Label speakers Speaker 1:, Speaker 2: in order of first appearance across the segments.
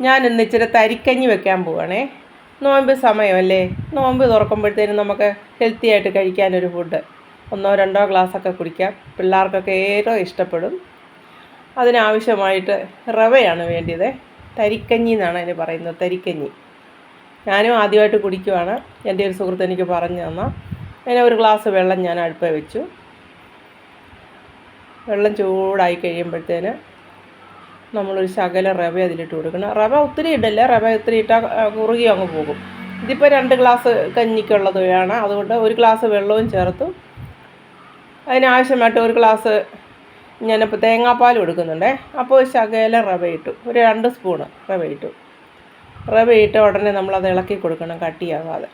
Speaker 1: ഞാൻ ഇന്ന് ഇച്ചിരി തരിക്കഞ്ഞി വെക്കാൻ പോവാണേ. നോമ്പ് സമയമല്ലേ? നോമ്പ് തുറക്കുമ്പോഴത്തേനും നമുക്ക് ഹെൽത്തി ആയിട്ട് കഴിക്കാനൊരു ഫുഡ് ഒന്നോ രണ്ടോ ഗ്ലാസ്സൊക്കെ കുടിക്കാം. പിള്ളേർക്കൊക്കെ ഏറെ ഇഷ്ടപ്പെടും. അതിനാവശ്യമായിട്ട് റവയാണ് വേണ്ടിയത്. തരിക്കഞ്ഞി എന്നാണ് അതിന് പറയുന്നത്. തരിക്കഞ്ഞി. ഞാനും ആദ്യമായിട്ട് കുടിക്കുവാണ്. എന്റെ ഒരു സുഹൃത്ത് എനിക്ക് പറഞ്ഞു തന്ന. അതിനെ ഒരു ഗ്ലാസ് വെള്ളം ഞാൻ അടുപ്പ് വെച്ചു. വെള്ളം ചൂടായി കഴിയുമ്പോഴത്തേന് നമ്മളൊരു ശകല റവ അതിലിട്ട് കൊടുക്കണം. റവ ഒത്തിരി ഇടല്ല? റവ ഒത്തിരി ഇട്ടാൽ കുറുകി അങ്ങ് പോകും. ഇതിപ്പോൾ രണ്ട് ഗ്ലാസ് കഞ്ഞിക്കുള്ളത് വേണം അതുകൊണ്ട് ഒരു ഗ്ലാസ് വെള്ളവും ചേർത്തു. അതിനാവശ്യമായിട്ട് ഒരു ഗ്ലാസ് ഞാനിപ്പോൾ തേങ്ങാപ്പാൽ കൊടുക്കുന്നുണ്ടേ. അപ്പോൾ ശകല ശകലം റവ ഇട്ടു. ഒരു രണ്ട് സ്പൂണ് റവ ഇട്ടു. റവ ഇട്ട ഉടനെ നമ്മളത് ഇളക്കി കൊടുക്കണം കട്ടിയാകാതെ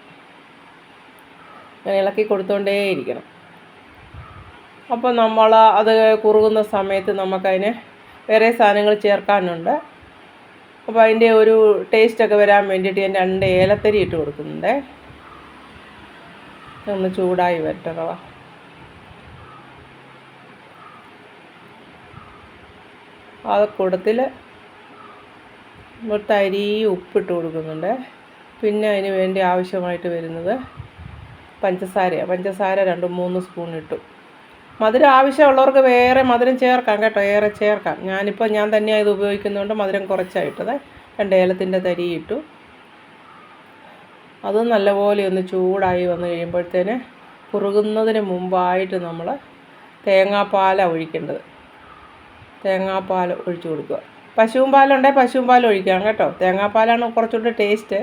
Speaker 1: അങ്ങനെ ഇളക്കി കൊടുത്തുകൊണ്ടേയിരിക്കണം അപ്പോൾ നമ്മൾ അത് കുറുകുന്ന സമയത്ത് നമുക്കതിന് വേറെ സാധനങ്ങൾ ചേർക്കാനുണ്ട്. അപ്പോൾ അതിന്റെ ഒരു ടേസ്റ്റൊക്കെ വരാൻ വേണ്ടിയിട്ട് ഞാൻ രണ്ട് ഏലത്തരി ഇട്ട് കൊടുക്കുന്നുണ്ട്. ഒന്ന് ചൂടായി വരട്ടെ റവ ആ കൂടത്തിൽ തരി ഉപ്പിട്ട് കൊടുക്കുന്നുണ്ട്. പിന്നെ അതിന് വേണ്ടി ആവശ്യമായിട്ട് വരുന്നത് പഞ്ചസാരയാണ്. പഞ്ചസാര രണ്ട് മൂന്ന് സ്പൂൺ ഇട്ടു. മധുരം ആവശ്യമുള്ളവർക്ക് വേറെ മധുരം ചേർക്കാം കേട്ടോ ഏറെ ചേർക്കാം. ഞാനിപ്പോൾ ഞാൻ തന്നെയാണ് ഇത് ഉപയോഗിക്കുന്നതുകൊണ്ട് മധുരം കുറച്ചായിട്ടത്. രണ്ട് ഏലത്തിന്റെ തരി ഇട്ടു. അത് നല്ലപോലെ ഒന്ന് ചൂടായി വന്നു കഴിയുമ്പോഴത്തേന് കുറുകുന്നതിന് മുമ്പായിട്ട് നമ്മൾ തേങ്ങാപ്പാലാണ് ഒഴിക്കേണ്ടത്. തേങ്ങാപ്പാൽ ഒഴിച്ചു കൊടുക്കുക. പശുവും പാലുണ്ടെങ്കിൽ പശുവും പാൽ ഒഴിക്കാം കേട്ടോ. തേങ്ങാപ്പാലാണ് കുറച്ചുകൂടി ടേസ്റ്റ്.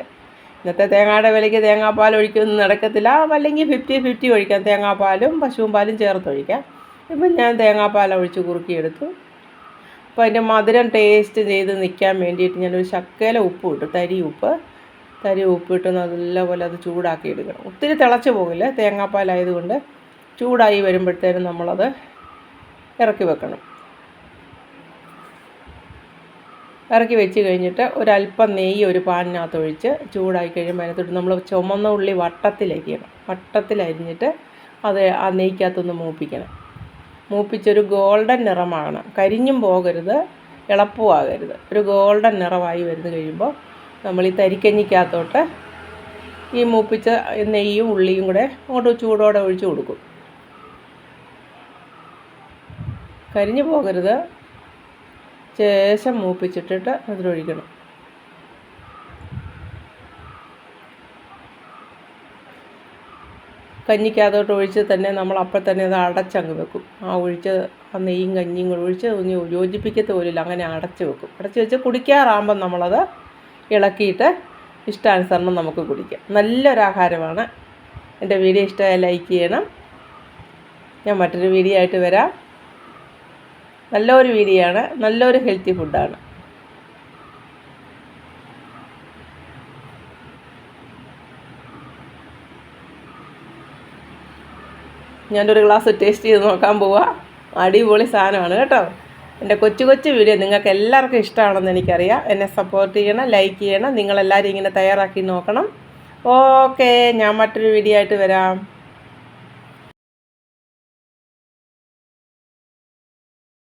Speaker 1: ഇന്നത്തെ തേങ്ങയുടെ വിലയ്ക്ക് തേങ്ങാപ്പാൽ ഒഴിക്കൊന്നും നടക്കത്തില്ല. അല്ലെങ്കിൽ ഫിഫ്റ്റി ഫിഫ്റ്റി ഒഴിക്കാം. തേങ്ങാപ്പാലും പശുവും പാലും ചേർത്ത് ഒഴിക്കാം. ഇപ്പം ഞാൻ തേങ്ങാപ്പാൽ ഒഴിച്ച് കുറുക്കിയെടുത്തു. അപ്പോൾ അതിന്റെ മധുരം ടേസ്റ്റ് ചെയ്ത് നിൽക്കാൻ വേണ്ടിയിട്ട് ഞാനൊരു ശക്കല ഉപ്പ് ഇട്ടു. തരി ഉപ്പ്. തരി ഉപ്പിട്ട് നല്ലപോലെ അത് ചൂടാക്കി എടുക്കണം. ഒത്തിരി തിളച്ച് പോകില്ല. തേങ്ങാപ്പാലായതുകൊണ്ട് ചൂടായി വരുമ്പോഴത്തേനും നമ്മളത് ഇറക്കി വെക്കണം. ഇറക്കി വെച്ച് കഴിഞ്ഞിട്ട് ഒരല്പം നെയ്യ് ഒരു പാനിനകത്ത് ഒഴിച്ച് ചൂടായി കഴിയുമ്പോൾ അതിനകത്തോട്ട് നമ്മൾ ചുമന്ന ഉള്ളി വട്ടത്തിലരിയണം വട്ടത്തിലരിഞ്ഞിട്ട് അത് ആ നെയ്ക്കകത്തൊന്ന് മൂപ്പിക്കണം. മൂപ്പിച്ചൊരു ഗോൾഡൻ നിറമാകണം കരിഞ്ഞും പോകരുത് ഇളപ്പുമാകരുത് ഒരു ഗോൾഡൻ നിറമായി വരുന്നു കഴിയുമ്പോൾ നമ്മൾ ഈ തരിക്കഞ്ഞിക്കകത്തോട്ട് ഈ മൂപ്പിച്ച നെയ്യും ഉള്ളിയും കൂടെ അങ്ങോട്ട് ചൂടോടെ ഒഴിച്ചു കൊടുക്കും. കരിഞ്ഞു പോകരുത് ശേഷം മൂപ്പിച്ചിട്ടിട്ട് അതിലൊഴിക്കണം. കഞ്ഞിക്കകത്തോട്ട് ഒഴിച്ച് തന്നെ നമ്മൾ അപ്പം തന്നെ അത് അടച്ചങ്ങ് വെക്കും. ആ ഒഴിച്ച് ആ നെയ്യും കഞ്ഞിയും കൂടെ ഒഴിച്ച് ഒന്ന് യോജിപ്പിക്കത്തെ പോലില്ല അങ്ങനെ അടച്ച് വെക്കും. അടച്ച് വെച്ച് കുടിക്കാറാകുമ്പം നമ്മളത് ഇളക്കിയിട്ട് ഇഷ്ടാനുസരണം നമുക്ക് കുടിക്കാം. നല്ലൊരാഹാരമാണ് എന്റെ വീഡിയോ ഇഷ്ടമായ ലൈക്ക് ചെയ്യണം. ഞാൻ മറ്റൊരു വീഡിയോ ആയിട്ട് വരാം. നല്ലൊരു വീഡിയോ നല്ലൊരു ഹെൽത്തി ഫുഡാണ് ഒരു ഗ്ലാസ് ടേസ്റ്റ് ചെയ്ത് നോക്കാൻ പോവാ. അടിപൊളി സാധനമാണ് കേട്ടോ. എന്റെ കൊച്ചു കൊച്ചു വീഡിയോ നിങ്ങൾക്ക് എല്ലാവർക്കും ഇഷ്ടമാണെന്ന് എനിക്കറിയാം. എന്നെ സപ്പോർട്ട് ചെയ്യണം ലൈക്ക് ചെയ്യണം നിങ്ങളെല്ലാവരും ഇങ്ങനെ തയ്യാറാക്കി നോക്കണം. ഓക്കെ ഞാൻ മറ്റൊരു വീഡിയോ ആയിട്ട് വരാം.